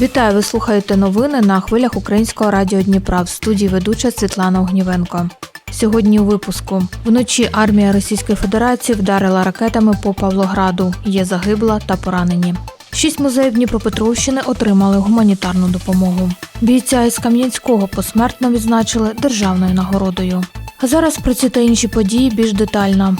Вітаю! Ви слухаєте новини на хвилях Українського радіо Дніпра в студії ведуча Світлана Огнівенко. Сьогодні у випуску вночі армія Російської Федерації вдарила ракетами по Павлограду. Є загибла та поранені. Шість музеїв Дніпропетровщини отримали гуманітарну допомогу. Бійця із Кам'янського посмертно відзначили державною нагородою. А зараз про ці та інші події більш детально.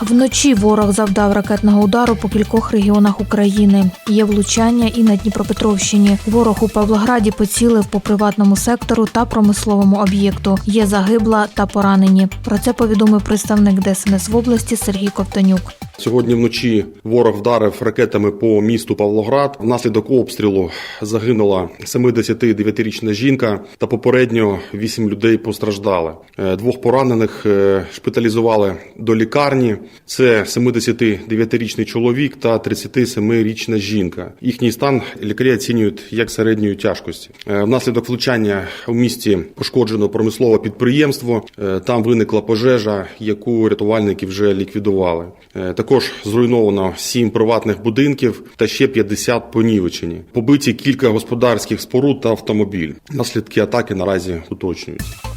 Вночі ворог завдав ракетного удару по кількох регіонах України. Є влучання і на Дніпропетровщині. Ворог у Павлограді поцілив по приватному сектору та промисловому об'єкту. Є загибла та поранені. Про це повідомив представник ДСНС в області Сергій Ковтонюк. Сьогодні вночі ворог вдарив ракетами по місту Павлоград. Внаслідок обстрілу загинула 79-річна жінка та попередньо 8 людей постраждали. Е, Двох поранених е, шпиталізували до лікарні. Це 79-річний чоловік та 37-річна жінка. Їхній стан лікарі оцінюють як середньої тяжкості. Е, Внаслідок влучання у місті пошкоджено промислове підприємство. Е, Там виникла пожежа, яку рятувальники вже ліквідували. Е, Також зруйновано 7 приватних будинків та ще 50 понівечені. Побиті кілька господарських споруд та автомобіль. Наслідки атаки наразі уточнюються.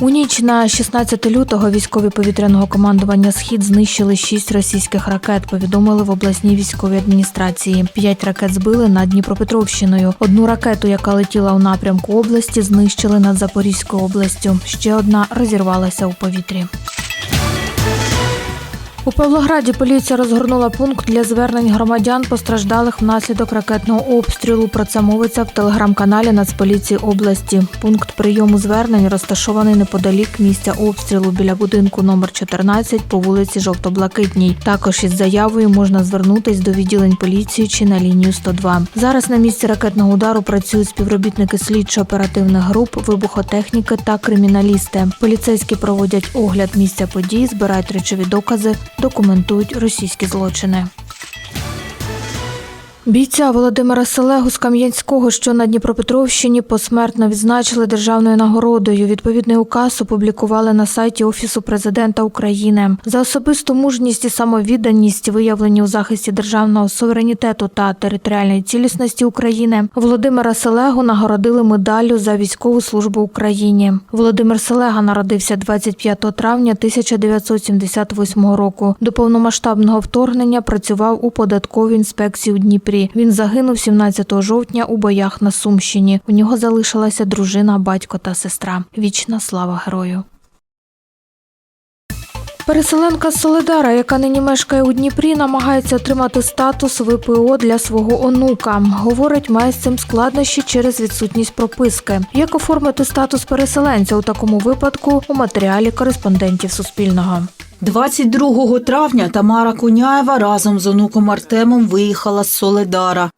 У ніч на 16 лютого військові повітряного командування Схід знищили шість російських ракет. Повідомили в обласній військовій адміністрації. П'ять ракет збили над Дніпропетровщиною. Одну ракету, яка летіла у напрямку області, знищили над Запорізькою областю. Ще одна розірвалася у повітрі. У Павлограді поліція розгорнула пункт для звернень громадян, постраждалих внаслідок ракетного обстрілу. Про це мовиться в телеграм-каналі Нацполіції області. Пункт прийому звернень розташований неподалік місця обстрілу біля будинку номер 14 по вулиці Жовто-Блакитній. Також із заявою можна звернутись до відділень поліції чи на лінію 102. Зараз на місці ракетного удару працюють співробітники слідчо-оперативних груп, вибухотехніки та криміналісти. Поліцейські проводять огляд місця подій, збирають речові докази, документують російські злочини. Бійця Володимира Селегу з Кам'янського, що на Дніпропетровщині, посмертно відзначили державною нагородою. Відповідний указ опублікували на сайті Офісу президента України. За особисту мужність і самовідданість, виявлені у захисті державного суверенітету та територіальної цілісності України, Володимира Селегу нагородили медаллю за військову службу Україні. Володимир Селега народився 25 травня 1978 року. До повномасштабного вторгнення працював у податковій інспекції у Дніпрі. Він загинув 17 жовтня у боях на Сумщині. У нього залишилася дружина, батько та сестра. Вічна слава герою. Переселенка з Солидара, яка нині мешкає у Дніпрі, намагається отримати статус ВПО для свого онука. Говорить, має з цим складнощі через відсутність прописки. Як оформити статус переселенця у такому випадку у матеріалі кореспондентів Суспільного. 22 травня Тамара Коняєва разом з онуком Артемом виїхала з Соледара.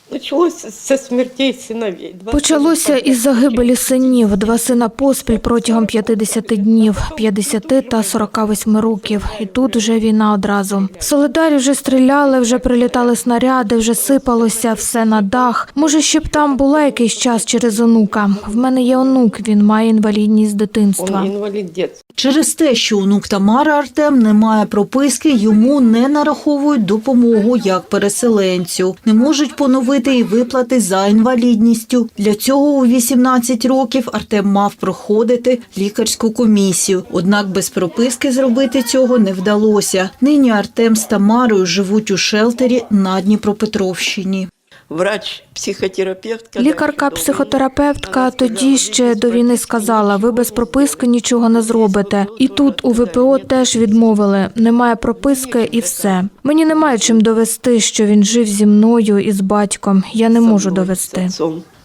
Почалося із загибелі синів, два сина поспіль протягом 50 днів, 50 та 48 років. І тут вже війна одразу. В Солидарі вже стріляли, вже прилітали снаряди, вже сипалося все на дах. Може, ще б там була якийсь час через онука. В мене є онук, він має інвалідність з дитинства. Он инвалид детства. Через те, що онук Тамари Артем не має прописки, йому не нараховують допомогу як переселенцю. Не можуть поновити і виплати за інвалідністю. Для цього у 18 років Артем мав проходити лікарську комісію. Однак без прописки зробити цього не вдалося. Нині Артем з Тамарою живуть у шелтері на Дніпропетровщині. Врач, психотерапевт. Лікарка-психотерапевтка тоді ще до війни сказала: ви без прописки нічого не зробите. І тут у ВПО теж відмовили. Немає прописки і все. Мені немає чим довести, що він жив зі мною і з батьком. Я не можу довести.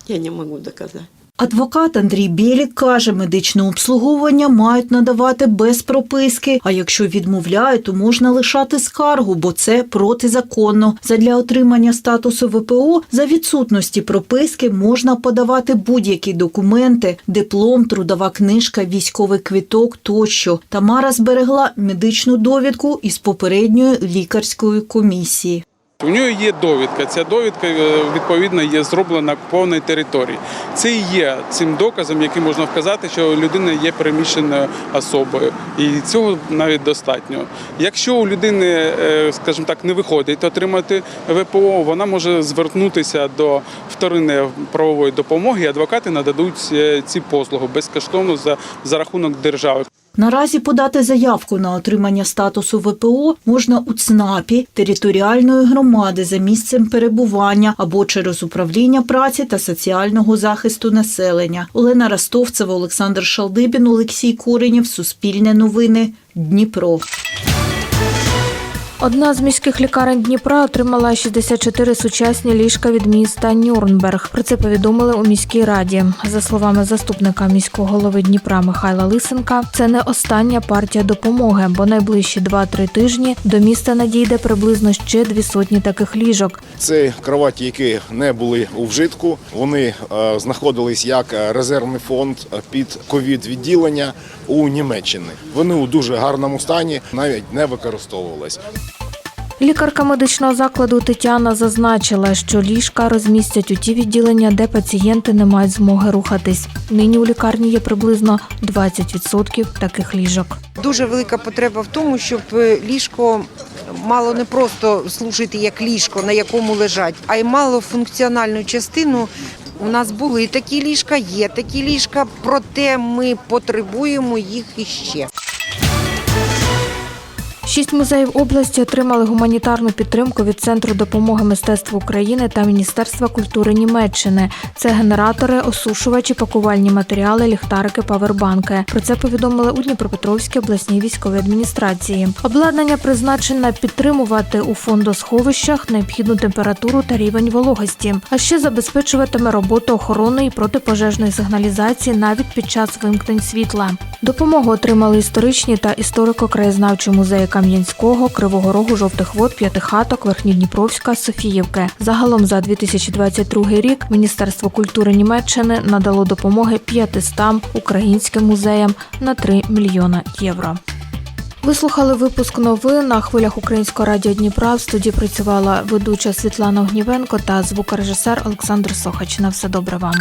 Я не можу доказать. Адвокат Андрій Білік каже, медичне обслуговування мають надавати без прописки. А якщо відмовляють, то можна лишати скаргу, бо це протизаконно. Задля отримання статусу ВПО за відсутності прописки можна подавати будь-які документи: диплом, трудова книжка, військовий квіток тощо. Тамара зберегла медичну довідку із попередньої лікарської комісії. У нього є довідка. Ця довідка е, відповідно є зроблена повній території. Це і є цим доказом, яким можна вказати, що людина є переміщеною особою, і цього навіть достатньо. Якщо у людини, е, скажімо так, не виходить отримати ВПО, вона може звернутися до вторинної правової допомоги. Адвокати нададуть е, ці послуги безкоштовно за, за рахунок держави. Наразі подати заявку на отримання статусу ВПО можна у ЦНАПі територіальної громади за місцем перебування або через управління праці та соціального захисту населення. Олена Ростовцева, Олександр Шалдибін, Олексій Коренєв, Суспільне новини, Дніпро. Одна з міських лікарень Дніпра отримала 64 сучасні ліжка від міста Нюрнберг. Про це повідомили у міській раді. За словами заступника міського голови Дніпра Михайла Лисенка, це не остання партія допомоги, бо найближчі 2-3 тижні до міста надійде приблизно ще дві сотні таких ліжок. Це кроваті, які не були у вжитку. Вони е, знаходились як резервний фонд під ковід відділення у Німеччині. Вони у дуже гарному стані, навіть не використовувались. Лікарка медичного закладу Тетяна зазначила, що ліжка розмістять у ті відділення, де пацієнти не мають змоги рухатись. Нині у лікарні є приблизно 20% таких ліжок. Дуже велика потреба в тому, щоб е, ліжко мало не просто служити як ліжко, на якому лежать, а й мало функціональну частину. У нас були такі ліжка, є такі ліжка, проте ми потребуємо їх іще. Шість музеїв області отримали гуманітарну підтримку від Центру допомоги мистецтву України та Міністерства культури Німеччини. Це генератори, осушувачі, пакувальні матеріали, ліхтарики, павербанки. Про це повідомили у Дніпропетровській обласній військовій адміністрації. Обладнання призначене підтримувати у фондосховищах необхідну температуру та рівень вологості, а ще забезпечуватиме роботу охорони і протипожежної сигналізації навіть під час вимкнень світла. Допомогу отримали історичні та історико-краєзнавчі музеї Кам'янського, Кривого Рогу, Жовтих Вод, П'ятихаток, Верхньодніпровська, Софіївки. Загалом за 2022 рік Міністерство культури Німеччини надало допомоги 500 українським музеям на 3 мільйона євро. Ви слухали випуск новин на хвилях Українського радіо Дніпра. В студії працювала ведуча Світлана Огнівенко та звукорежисер Олександр Сохач. На все добре вам.